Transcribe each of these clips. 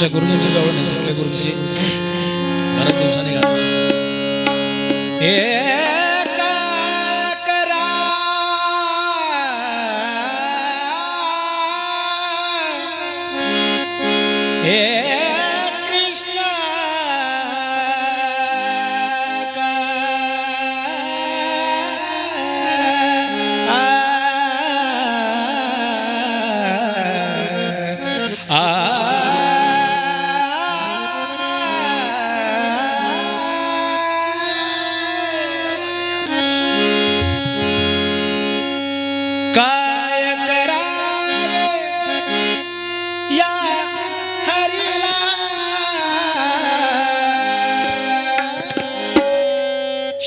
आमच्या गुरुजीची गवळ नाही आपल्या गुरुजी बऱ्याच दिवसांनी गाणं हे Yeah.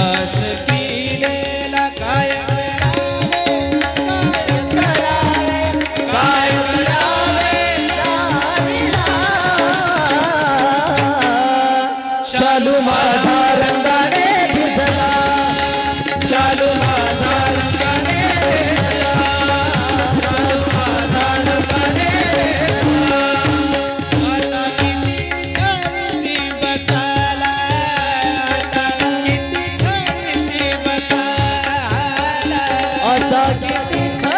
दास आशा की